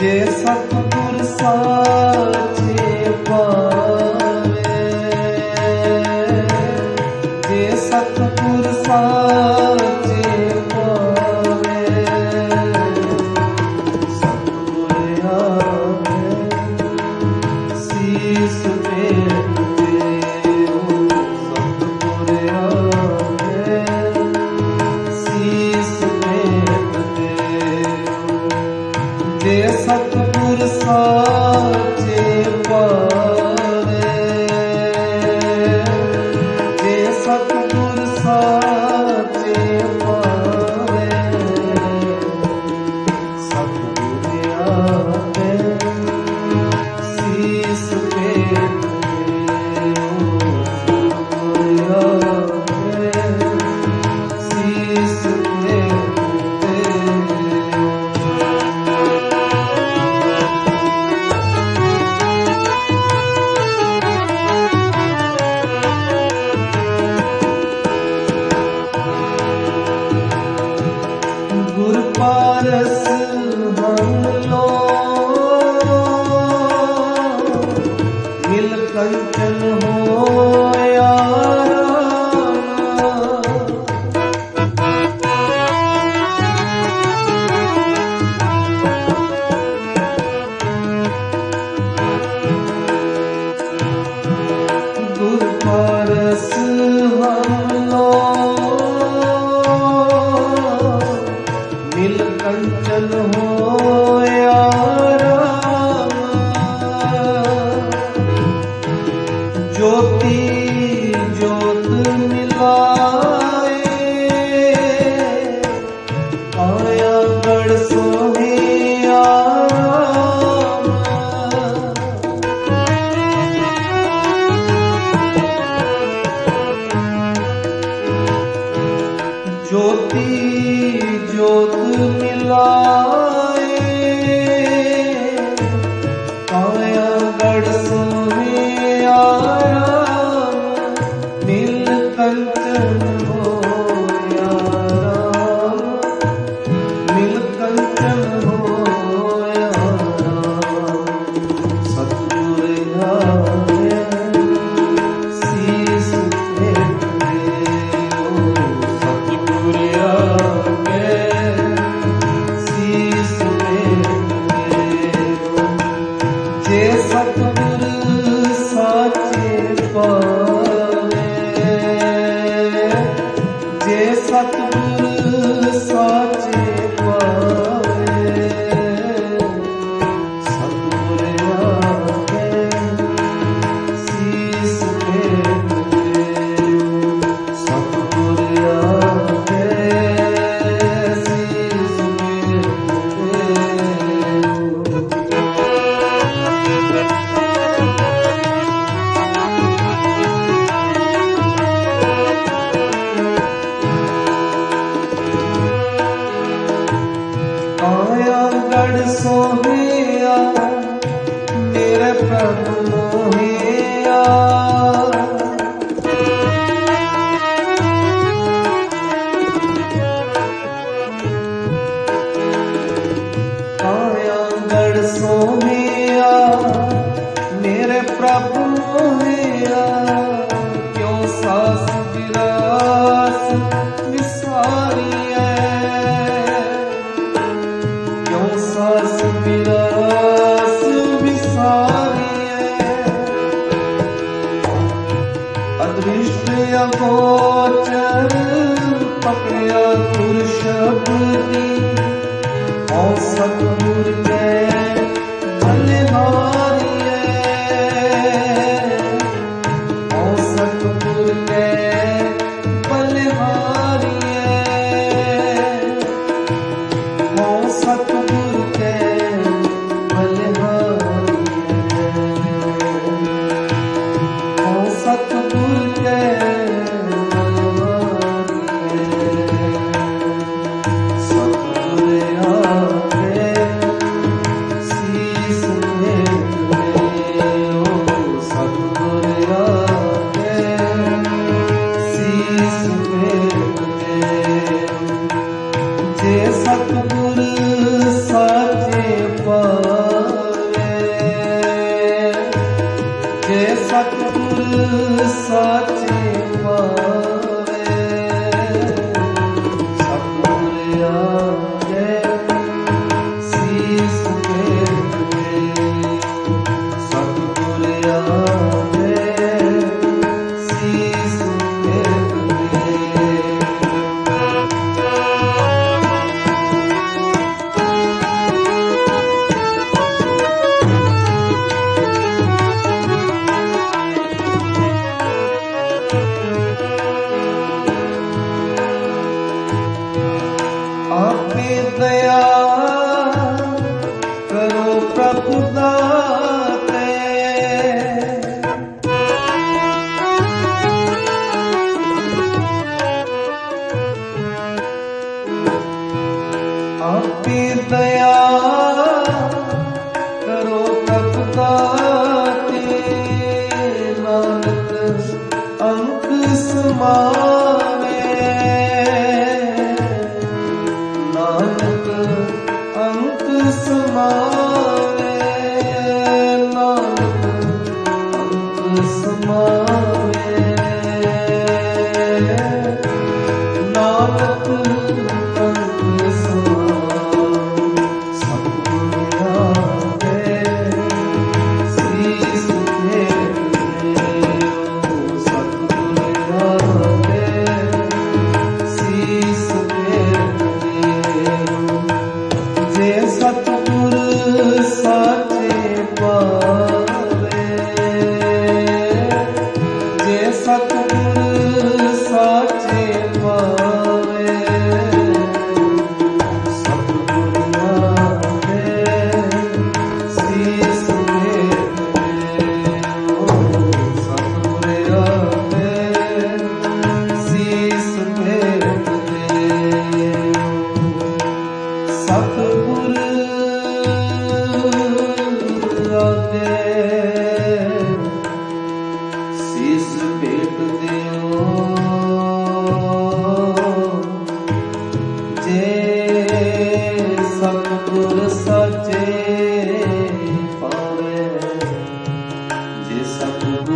ਜੇ ਸਤਿਗੁਰ ਸਾਚ ਦਿਲ ਕੰਚਨ ਹੋਇਆ ਗੋਚਰ ਪਕੜਿਆ ਸੁਰ ਸ਼ਬਦੀ ਔ ਸਤਿਗੁਰ ਜੈ ਮਨ ਮਾਰੀਏ ਔ ਸਤਿਗੁਰ ਜੈ ਬਲਿਹਾਰੀਏ ਔ ਸਤਿਗੁਰ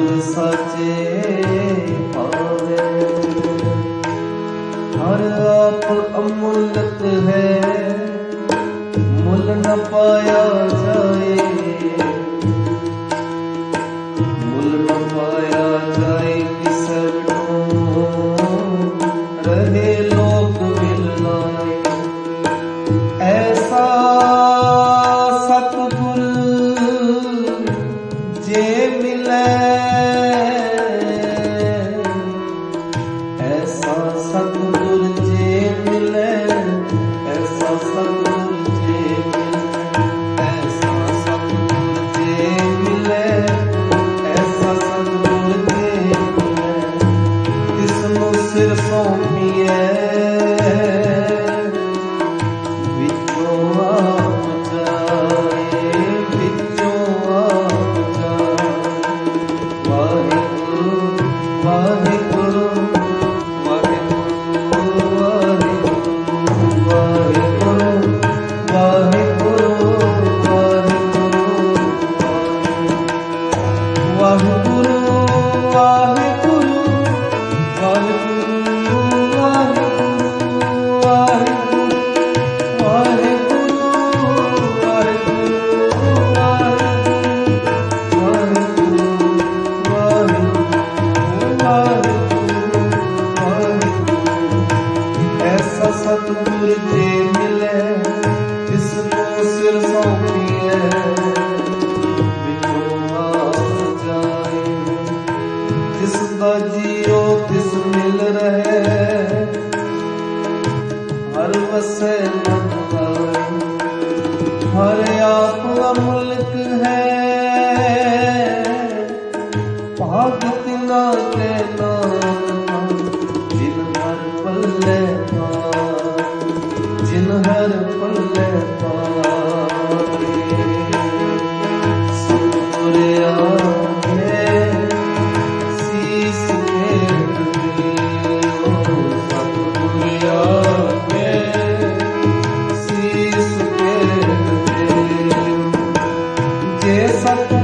ਗੁਰ ਸੱਚੇ ਪਾਵੇ ਹਰ ਆਪ ਅਮੁੱਲਤ ਹੈ, ਮੁੱਲ ਨ ਪਾਇਆ ਜਾਏ। ਮੁੱਲ ਨ ਪਾਇਆ ਜਾਏ। ਜਿਉ ਮਿਲ ਰਹੇ। ਹਰ ਵਸੈ ਮਨ ਹੈ। ਭਾਗਤ ਨਾ ਤੇ ਨਾਮ ਜਿਨ ਮਰ ਪੱਲੇ ਪਾ Santa.